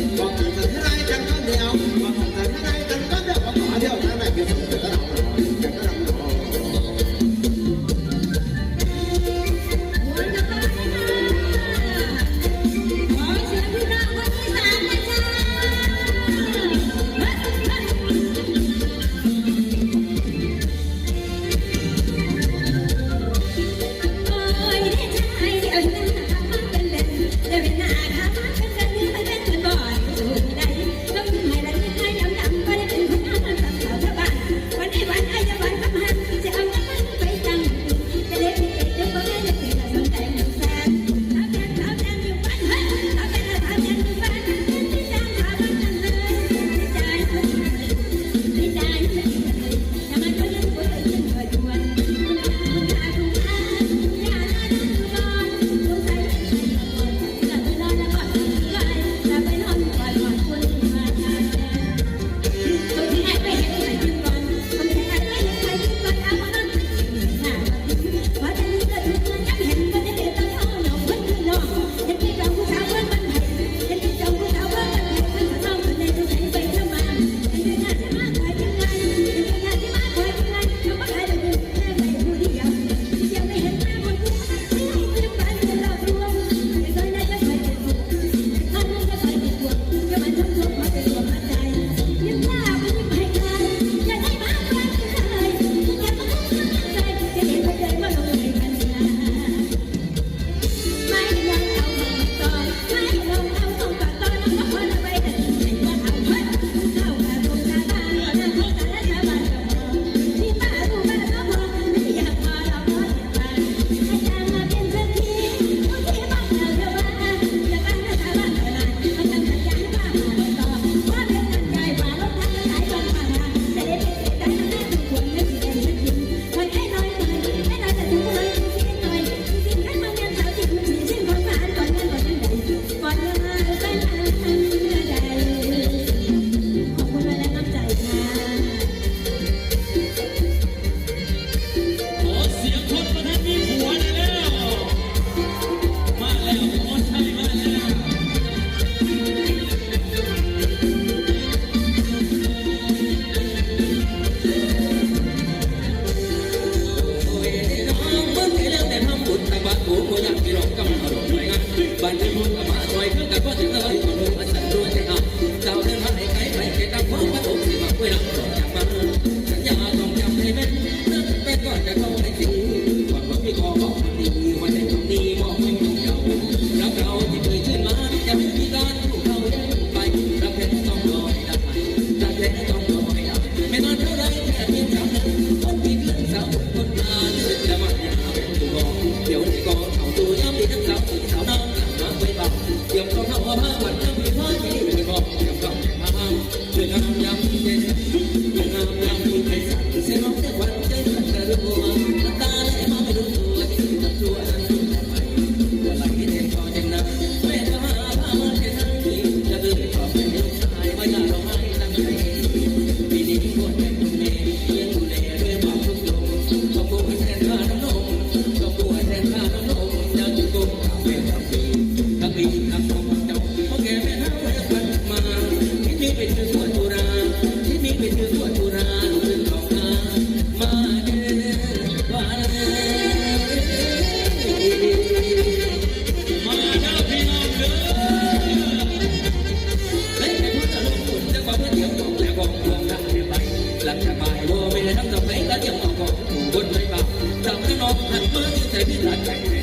้ก็ Pero cámara. นี่เป็นคือสวนโบราณที่นี่ป็นอสวนโบราณเรื่องของอามาเดินวานมาเด้อพี่น้องเด้อเฮ้ยแต่พูดตลกคุณจะมาเพื่อเดี๋ยวบแล้วบอกบอกทำไปไปหลังจากบ่ายโเมทั้งกับเพลงและเยวบอกบอกคนไม่บ้าจับพี่นองหันมือที่ใสพใจ